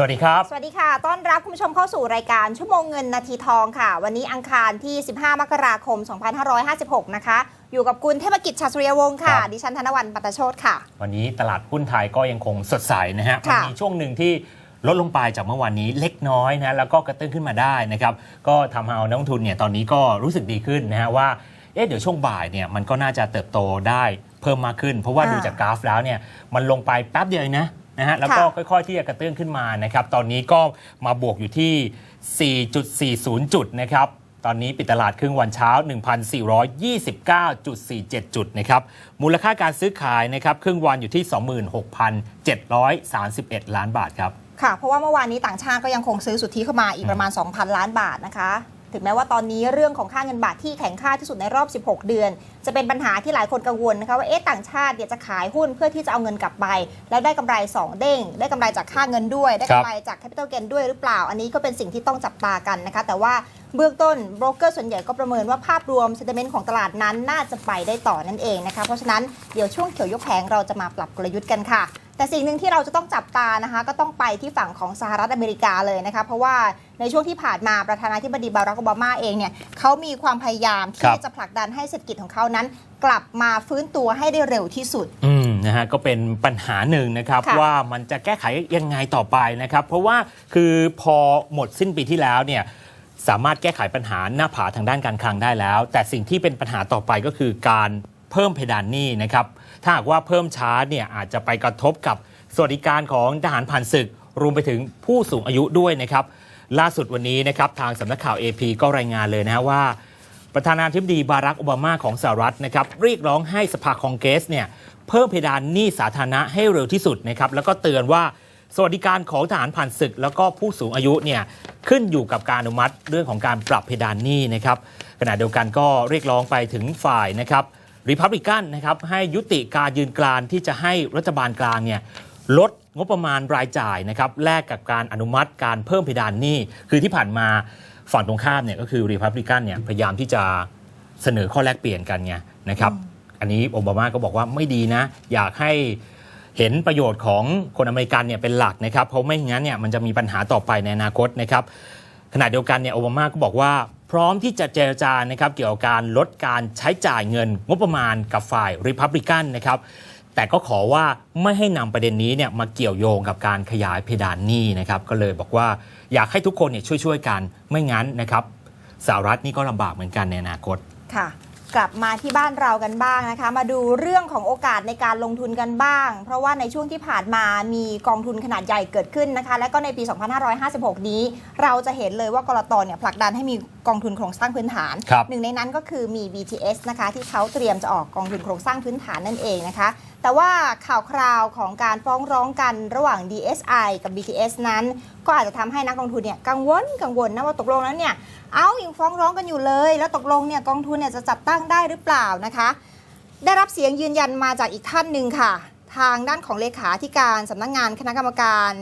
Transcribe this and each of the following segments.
สวัสดีครับ สวัสดีค่ะ ต้อนรับคุณผู้ชมเข้าสู่รายการชั่วโมงเงินนาทีทองค่ะ วันนี้อังคารที่ 15 มกราคม 2556 นะคะ อยู่กับคุณเทพกิจชาสุริยวงศ์ค่ะครับดิฉันธนวันปัตตโชตค่ะ วันนี้ตลาดหุ้นไทยก็ยังคงสดใสนะฮะค่ะมันมีช่วงหนึ่งที่ลดลงไปจากเมื่อวานนี้เล็กน้อยนะแล้วก็กระตุ้นขึ้นมาได้นะครับ ก็ทำให้เอานักลงทุนเนี่ยตอนนี้ก็รู้สึกดีขึ้นนะฮะว่าเอ๊ะเดี๋ยวช่วงบ่ายเนี่ยมันก็น่าจะเติบโตได้เพิ่มมากขึ้น เพราะว่าอ่าดูจากกราฟแล้วเนี่ยมันลงไปแป๊บเดียวเองนะ นะฮะแล้วก็ค่อยๆที่จะกระตุ้นขึ้นมานะครับตอนนี้ก็มาบวกอยู่ที่ 4.40 จุดนะครับตอนนี้ปิดตลาดครึ่งวันเช้า 1,429.47 จุดนะครับ มูลค่าการซื้อขายนะครับครึ่งวันอยู่ที่ 26,731 ล้านบาทครับ ค่ะ เพราะว่าเมื่อวานนี้ต่างชาติก็ยังคงซื้อสุทธิเข้ามาอีกประมาณ 2,000 ล้านบาทนะคะ ถึงแม้ว่าตอนนี้เรื่องของค่าเงินบาทที่แข็งค่าที่สุดในรอบ 16 เดือน จะเป็นปัญหาที่หลายคนกังวลนะคะว่าเอ๊ะต่างชาติเนี่ยจะขายหุ้นเพื่อที่จะเอาเงินกลับไป แล้วได้กำไร 2 เด้ง ได้กำไรจากค่าเงินด้วย ได้กำไรจากแคปิตอลเกนด้วยหรือเปล่า อันนี้ก็เป็นสิ่งที่ต้องจับตากันนะคะ แต่ว่า เบื้องต้นโบรกเกอร์ส่วนใหญ่ก็ประเมินว่าภาพรวมเซนติเมนต์ของตลาดนั้นน่าจะไปได้ต่อนั่นเองนะคะ เพราะฉะนั้นเดี๋ยวช่วงเขียวยกแผงเราจะมาปรับกลยุทธ์กันค่ะ แต่สิ่งหนึ่งที่เราจะต้องจับตานะคะ ก็ต้องไปที่ฝั่งของสหรัฐอเมริกาเลยนะคะ เพราะว่าในช่วงที่ผ่านมาประธานาธิบดีบารักโอบามาเองเนี่ยเขามีความพยายามครัที่บจะผลักดันให้เศรษฐกิจของเขานั้น กลับมาฟื้นตัวให้ได้เร็วที่สุดอืมนะฮะก็เป็นปัญหาหนึ่งนะครับค่ะว่ามันจะแก้ไขยังไงต่อไปนะครับ เพราะว่าคือพอหมดสิ้นปีที่แล้วเนี่ย สามารถแก้ไขปัญหาหน้าผาทางด้านการคลังได้แล้ว แต่สิ่งที่เป็นปัญหาต่อไปก็คือการเพิ่มเพดานหนี้นะครับ ถ้าหากว่าเพิ่มช้าเนี่ยอาจจะไปกระทบกับสวัสดิการของทหารผ่านศึก รวมไปถึงผู้สูงอายุด้วยนะครับ ล่าสุดวันนี้นะครับทางสำนักข่าว AP ก็รายงานเลยนะว่า ประธานาธิบดีบารักโอบามาของสหรัฐนะครับเรียกร้องให้สภาคองเกรสเนี่ยเพิ่มเพดานหนี้สาธารณะให้เร็วที่สุดนะครับแล้วก็เตือนว่า สวัสดิการของทหารผ่านศึก แล้วก็ผู้สูงอายุเนี่ยขึ้นอยู่กับการอนุมัติเรื่องของการปรับเพดานหนี้นะครับขณะเดียวกันก็เรียกร้องไปถึงฝ่ายนะครับริพับลิกันนะครับให้ยุติการยืนกรานที่จะให้รัฐบาลกลางเนี่ยลดงบประมาณรายจ่ายนะครับแลกกับการอนุมัติการเพิ่มเพดานหนี้คือที่ผ่านมาฝั่งตรงข้ามเนี่ยก็คือรีพับลิกันเนี่ยพยายามที่จะเสนอข้อแลกเปลี่ยนกันไงนะครับอันนี้โอบามาก็บอกว่าไม่ดีนะ อยากให้ เห็นประโยชน์ของคนอเมริกันเนี่ยเป็นหลักนะครับ เพราะไม่งั้นเนี่ยมันจะมีปัญหาต่อไปในอนาคตนะครับขณะเดียวกันเนี่ยโอบามาก็บอกว่า พร้อมที่จะเจรจานะครับเกี่ยวกับการลดการใช้จ่ายเงินงบประมาณกับฝ่ายริพับลิกันนะครับแต่ก็ขอว่าไม่ให้นำประเด็นนี้เนี่ยมาเกี่ยวโยงกับการขยายเพดานหนี้นะครับก็เลยบอกว่าอยากให้ทุกคนเนี่ยช่วยๆกันไม่งั้นนะครับสหรัฐนี่ก็ลำบากเหมือนกันในอนาคตค่ะ กลับมาที่บ้านเรากันบ้างนะคะ มาดูเรื่องของโอกาสในการลงทุนกันบ้าง เพราะว่าในช่วงที่ผ่านมามีกองทุนขนาดใหญ่เกิดขึ้นนะคะ และก็ในปี 2556 นี้ เราจะเห็นเลยว่ากรตเนี่ยผลักดันให้มีกองทุนโครงสร้างพื้นฐานครับหนึ่งในนั้นก็คือมี BTS นะคะที่เขาเตรียมจะออกกองทุนโครงสร้างพื้นฐานนั่นเองนะคะ แต่ว่าข่าวคราวของการฟ้องร้องกันระหว่าง DSI กับ BTS นั้น ก็อาจจะทำให้นักลงทุนเนี่ยกังวลกังวลนะว่าตกลงแล้วเนี่ย เอายังฟ้องร้องกันอยู่เลย แล้วตกลงเนี่ยกองทุนเนี่ยจะจัดตั้งได้หรือเปล่านะคะ ได้รับเสียงยืนยันมาจากอีกท่านหนึ่งค่ะ ทางด้านของเลขาธิการสำนักงานคณะกรรมการ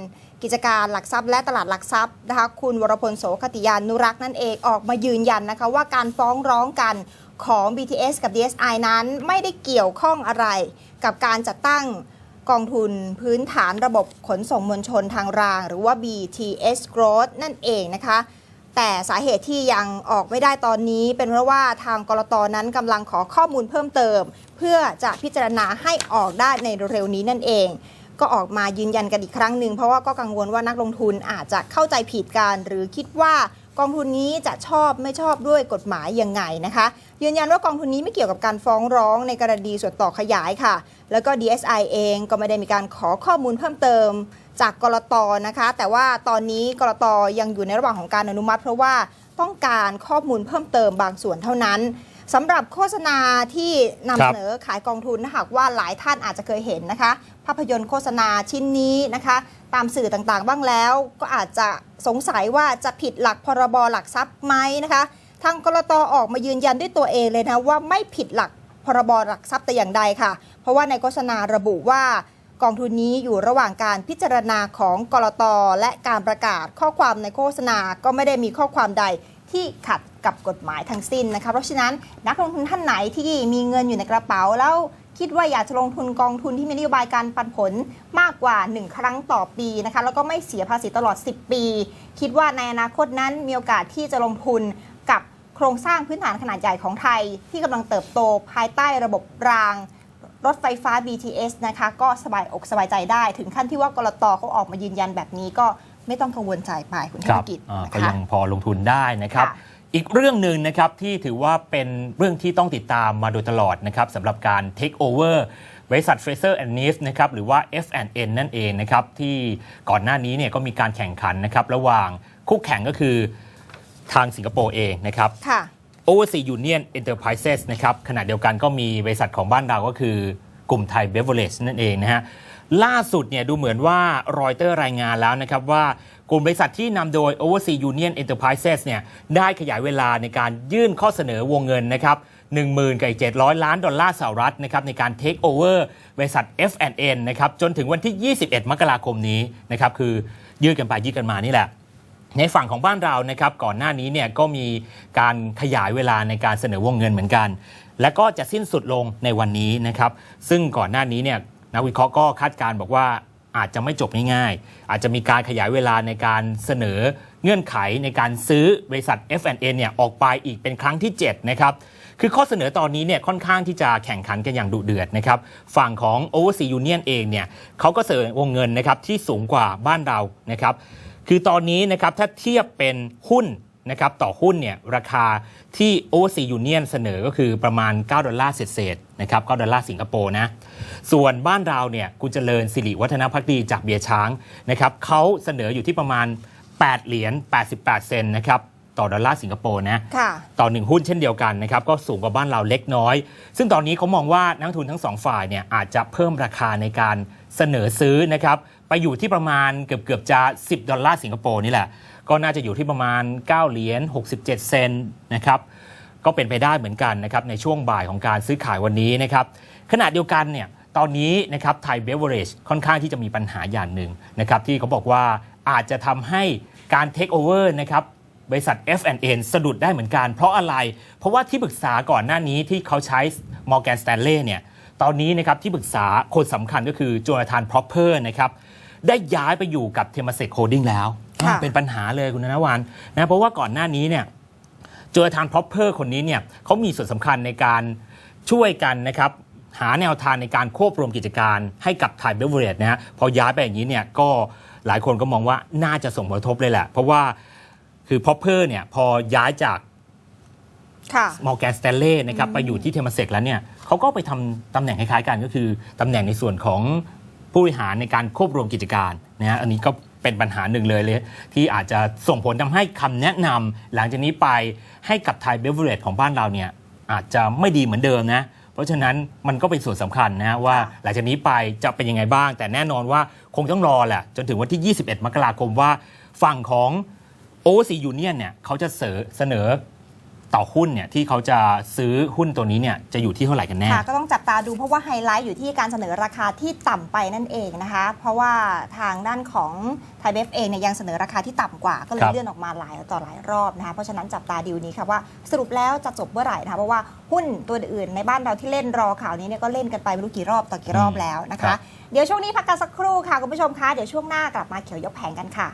กิจการหลักทรัพย์และตลาดหลักทรัพย์นะคะคุณวรพลโสคติยานุรักษ์นั่นเองออกมายืนยันนะคะว่าการฟ้องร้องกัน ของ BTS กับ DSI นั้นไม่ได้เกี่ยวข้องอะไรกับการจัดตั้งกองทุนพื้นฐานระบบขนส่งมวลชนทางราง หรือว่า BTS Growth นั่นเองนะคะ แต่สาเหตุที่ยังออกไม่ได้ตอนนี้ เป็นเพราะว่าทางกรตนั้นกำลังขอข้อมูลเพิ่มเติม เพื่อจะพิจารณาให้ออกได้ในเร็วนี้นั่นเอง ก็ออกมายืนยันกันอีกครั้งหนึ่งเพราะว่าก็กังวลว่านักลงทุนอาจจะเข้าใจผิดกันหรือคิดว่า กองทุนนี้จะชอบไม่ชอบด้วยกฎหมายยังไงนะคะ ยืนยันว่ากองทุนนี้ไม่เกี่ยวกับการฟ้องร้องในกรณีส่วนต่อขยายค่ะ แล้วก็ DSI เองก็ไม่ได้มีการขอข้อมูลเพิ่มเติมจากกรตนะคะ แต่ว่าตอนนี้กรตยังอยู่ในระหว่างของการอนุมัติ เพราะว่าต้องการข้อมูลเพิ่มเติมบางส่วนเท่านั้นสำหรับโฆษณาที่นำครัเสบนอขายกองทุนถ้าหากว่าหลายท่านอาจจะเคยเห็นนะคะ ภาพยนตร์โฆษณาชิ้นนี้นะคะ ตามสื่อต่างๆ บ้างแล้ว ก็อาจจะสงสัยว่าจะผิดหลักพรบหลักทรัพย์ไหมนะคะทางกรตออกมายืนยันด้วยตัวเองเลยนะว่าไม่ผิดหลักพรบหลักทรัพย์แต่อย่างใดค่ะ เพราะว่าในโฆษณาระบุว่ากองทุนนี้อยู่ระหว่างการพิจารณาของกรตและการประกาศข้อความในโฆษณาก็ไม่ได้มีข้อความใดที่ขัดกับกฎหมายทั้งสิ้นนะคะเพราะฉะนั้นนักลงทุนท่านไหนที่มีเงินอยู่ในกระเป๋าแล้ว คิดว่าอยากจะลงทุนกองทุนที่มีนโยบายการปันผลมากกว่า 1 ครั้งต่อปีนะคะแล้วก็ไม่เสียภาษีตลอด 10 ปี คิดว่าในอนาคตนั้นมีโอกาสที่จะลงทุนกับโครงสร้างพื้นฐานขนาดใหญ่ของไทย ที่กำลังเติบโตภายใต้ระบบรางรถไฟฟ้า BTS นะคะก็สบายอกสบายใจได้ ถึงขั้นที่ว่ากรตเขาออกมายืนยันแบบนี้ก็ไม่ต้องกังวลใจไปคุณธคนรับกิจอ่านะก็คะยังพอลงทุนได้นะครับค่ะ อีกเรื่องหนึ่งนะครับที่ถือว่าเป็นเรื่องที่ต้องติดตามมาโดยตลอดนะครับสำหรับการ take over บริษัท Fraser and n e v e นะครับหรือว่า F&N นั่นเองนะครับที่ก่อนหน้านี้เนี่ยก็มีการแข่งขันนะครับระหว่างคู่แข่งก็คือทางสิงคโปร์เองนะครับค่ะ Overseas Union Enterprises นะครับขณะเดียวกันก็มีบริษัทของบ้านเราก็คือกลุ่มไทยเบเวอร์เรจนั่นเองนะฮะล่าสุดเนี่ยดูเหมือนว่ารอยเตอร์รายงานแล้วนะครับว่า กลุ่มบริษัทที่นำโดย Overseas Union Enterprises เนี่ยได้ขยายเวลาในการยื่นข้อเสนอวงเงินนะครับ10,000กับ700 ล้านดอลลาร์สหรัฐนะครับในการ take over บริษัท F&N นะครับจนถึงวันที่ 21 มกราคมนี้นะครับคือยืดกันไปยืดกันมานี่แหละในฝั่งของบ้านเรานะครับก่อนหน้านี้เนี่ยก็มีการขยายเวลาในการเสนอวงเงินเหมือนกัน และก็จะสิ้นสุดลงในวันนี้นะครับซึ่งก่อนหน้านี้เนี่ยนักวิเคราะห์ก็คาดการ์บอกว่า อาจจะไม่จบง่ายๆ อาจจะมีการขยายเวลาในการเสนอเงื่อนไขในการซื้อบริษัท F&N เนี่ยออกไปอีกเป็นครั้งที่ 7 นะครับ คือข้อเสนอตอนนี้เนี่ยค่อนข้างที่จะแข่งขันกันอย่างดุเดือดนะครับ ฝั่งของ Overseas Union เองเนี่ยเขาก็เสนอวงเงินนะครับที่สูงกว่าบ้านเรานะครับ คือตอนนี้นะครับถ้าเทียบเป็นหุ้น นะครับต่อหุ้นเนี่ยราคาที่ Overseas Union เสนอก็คือประมาณ 9 ดอลลาร์เศษๆนะครับ 9 ดอลลาร์สิงคโปร์นะ ส่วนบ้านเราเนี่ยคุณเจริญสิริวัฒนพักดีจากเบียร์ช้างนะครับเขาเสนออยู่ที่ประมาณ 8 เหรียญ 88 เซนต์นะครับต่อดอลลาร์สิงคโปร์นะค่ะต่อหนึ่งหุ้นเช่นเดียวกันนะครับก็สูงกว่าบ้านเราเล็กน้อย ซึ่งตอนนี้เขามองว่านักลงทุนทั้งสองฝ่ายเนี่ยอาจจะเพิ่มราคาในการเสนอซื้อนะครับ ไปอยู่ที่ประมาณเกือบเกือบๆจะ 10 ดอลลาร์สิงคโปร์นี่แหละ ก็น่าจะอยู่ที่ประมาณ 9 เหรียญ 67 เซนนะครับ ก็เป็นไปได้เหมือนกันนะครับในช่วงบ่ายของการซื้อขายวันนี้นะครับขณะเดียวกันเนี่ยตอนนี้นะครับไทยเบเวอร์เรจค่อนข้างที่จะมีปัญหาอย่างหนึ่งนะครับที่เขาบอกว่าอาจจะทำให้การเทคโอเวอร์นะครับบริษัท F&N สะดุดได้เหมือนกัน เพราะอะไร เพราะว่าที่ปรึกษาก่อนหน้านี้ที่เขาใช้ Morgan Stanley เนี่ยตอนนี้นะครับที่ปรึกษาคนสำคัญก็คือโจนาธานพร็อพเพอร์นะครับ ได้ย้ายไปอยู่กับเทม a เซ k โ h ดิ้งแล้ว ค่ะ เป็นปัญหาเลยคุณธนวันนะเพราะว่าก่อนหน้านี้เนี่ยโจนาธานพรอพเพอร์คนนี้เนี่ยเขามีส่วนสำคัญในการช่วยกันนะครับ หาแนวทางในการควบรวมกิจการให้กับไทยเบเวอร์เรจนะฮะพอย้ายไปอย่างนี้เนี่ยก็หลายคนก็มองว่าน่าจะส่งผลกระทบเลยแหละ เพราะว่าคือพอพเพอร์เนี่ยพอย้ายจาก ค่ะ มอร์แกนส a ต l เล่นะครับไปอยู่ที่เทม a เซกแล้วเนี่ยเขาก็ไปทำตำแหน่งคล้ายๆกันก็คือตำแหน่งในส่วนของ ผู้บริหารในการควบรวมกิจการนะฮะอันนี้ก็เป็นปัญหาหนึ่งเลยเลยที่อาจจะส่งผลทำให้คำแนะนำหลังจากนี้ไปให้กับไทยเบเวอร์เรจของบ้านเราเนี่ยอาจจะไม่ดีเหมือนเดิมนะเพราะฉะนั้นมันก็เป็นส่วนสำคัญนะว่าหลังจากนี้ไปจะเป็นยังไงบ้าง แต่แน่นอนว่าคงต้องรอแหละจนถึงวันที่ 21 มกราคมว่าฝั่งของ Overseas Union เนี่ยเขาจะเสเสนอ ต่อหุ้นเนี่ยที่เขาจะซื้อหุ้นตัวนี้เนี่ยจะอยู่ที่เท่าไหร่กันแน่ค่ะก็ต้องจับตาดูเพราะว่าไฮไลท์อยู่ที่การเสนอราคาที่ต่ำไปนั่นเองนะคะ เพราะว่าทางด้านของไทยเบฟเองเนี่ยยังเสนอราคาที่ต่ำกว่า ก็เลครัยบเลื่อนออกมาหลายต่อหลายรอบนะคะเพราะฉะนั้นจับตาดีลนี้ค่ะว่าสรุปแล้วจะจบเมื่อไหร่นะคะเพราะว่าหุ้นตัวอื่นในบ้านเราที่เล่นรอข่าวนี้เนี่ยก็เล่นกันไปไม่รู้กี่รอบต่อกี่รอบแล้วนะครัคะบเดี๋ยวช่วงนี้พักกันสักครู่ค่ะคุณผู้ชมคะเดี๋ยวช่วงหน้ากลับมาเขียวยกแผงกันค่ะ